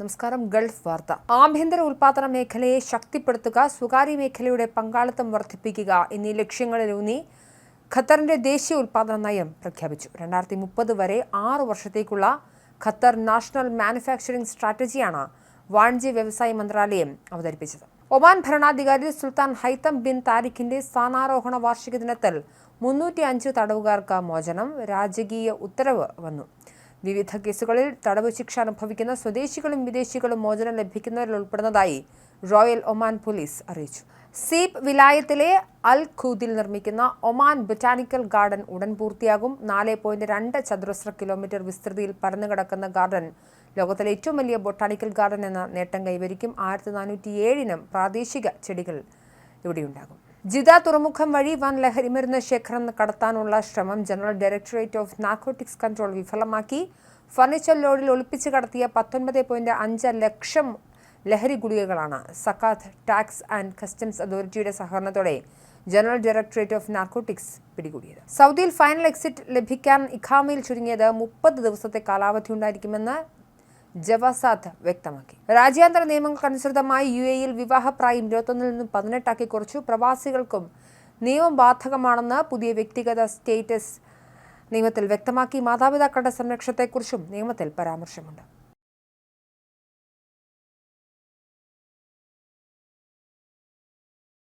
നമസ്കാരം ഗൾഫ് വാർത്ത. ആഭ്യന്തര ഉൽപാദന മേഖലയെ ശക്തിപ്പെടുത്തുക സ്വകാര്യ മേഖലയുടെ പങ്കാളിത്തം വർദ്ധിപ്പിക്കുക എന്നീ ലക്ഷ്യങ്ങളിലൂന്നി ഖത്തറിന്റെ ദേശീയ ഉൽപാദന നയം പ്രഖ്യാപിച്ചു. രണ്ടായിരത്തി മുപ്പത് വരെ ആറ് വർഷത്തേക്കുള്ള ഖത്തർ നാഷണൽ മാനുഫാക്ചറിംഗ് സ്ട്രാറ്റജിയാണ് വാണിജ്യ വ്യവസായ മന്ത്രാലയം അവതരിപ്പിച്ചത്. ഒമാൻ ഭരണാധികാരി സുൽത്താൻ ഹൈത്തം ബിൻ താരിഖിന്റെ സ്ഥാനാരോഹണ വാർഷിക ദിനത്തിൽ മുന്നൂറ്റി അഞ്ച് തടവുകാർക്ക് മോചനം രാജകീയ ഉത്തരവ് വന്നു. വിവിധ കേസുകളിൽ തടവ് ശിക്ഷ അനുഭവിക്കുന്ന സ്വദേശികളും വിദേശികളും മോചനം ലഭിക്കുന്നവരിൽ ഉൾപ്പെടുന്നതായി റോയൽ ഒമാൻ പോലീസ് അറിയിച്ചു. സീപ് വിലായത്തിലെ അൽ ഖൂദിൽ നിർമ്മിക്കുന്ന ഒമാൻ ബൊട്ടാനിക്കൽ ഗാർഡൻ ഉടൻ പൂർത്തിയാകും. നാല് പോയിന്റ് രണ്ട് ചതുരശ്ര കിലോമീറ്റർ വിസ്തൃതിയിൽ പരന്നുകിടക്കുന്ന ഗാർഡൻ ലോകത്തിലെ ഏറ്റവും വലിയ ബൊട്ടാണിക്കൽ ഗാർഡൻ എന്ന നേട്ടം കൈവരിക്കും. ആയിരത്തി നാനൂറ്റി ഏഴിനും പ്രാദേശിക ചെടികൾ ഇവിടെയുണ്ടാകും. ജിദ തുറമുഖം വഴി വൻ ലഹരിമരുന്ന് ശേഖരം കടത്താനുള്ള ശ്രമം general directorate of narcotics control വിഫലമാക്കി. Furniture ലോഡിൽ ഒളിപ്പിച്ച് കടത്തിയ പത്തൊൻപത് പോയിന്റ് അഞ്ച് ലക്ഷം ലഹരി ഗുളികകളാണ് സക്കാത്ത് ടാക്സ് ആൻഡ് കസ്റ്റംസ് അതോറിറ്റിയുടെ സഹകരണത്തോടെ ജനറൽ ഡയറക്ടറേറ്റ് ഓഫ് നാർക്കോട്ടിക്സ് പിടികൂടിയത്. സൗദിയിൽ ഫൈനൽ എക്സിറ്റ് ലഭിക്കാൻ ഇഖാമയിൽ ചുരുങ്ങിയത് മുപ്പത് ദിവസത്തെ കാലാവധി ഉണ്ടായിരിക്കുമെന്ന് ജവാസാദ് വ്യക്തമാക്കി. രാജ്യാന്തര നിയമങ്ങൾക്കനുസൃതമായി യു എയിൽ വിവാഹപ്രായം ഇരുപത്തൊന്നിൽ നിന്നും പതിനെട്ടാക്കി കുറച്ചു പ്രവാസികൾക്കും നിയമം ബാധകമാണെന്ന് പുതിയ വ്യക്തിഗത സ്റ്റേറ്റസ് നിയമത്തിൽ വ്യക്തമാക്കി. മാതാപിതാക്കളുടെ സംരക്ഷണത്തെക്കുറിച്ചും നിയമത്തിൽ പരാമർശമുണ്ട്.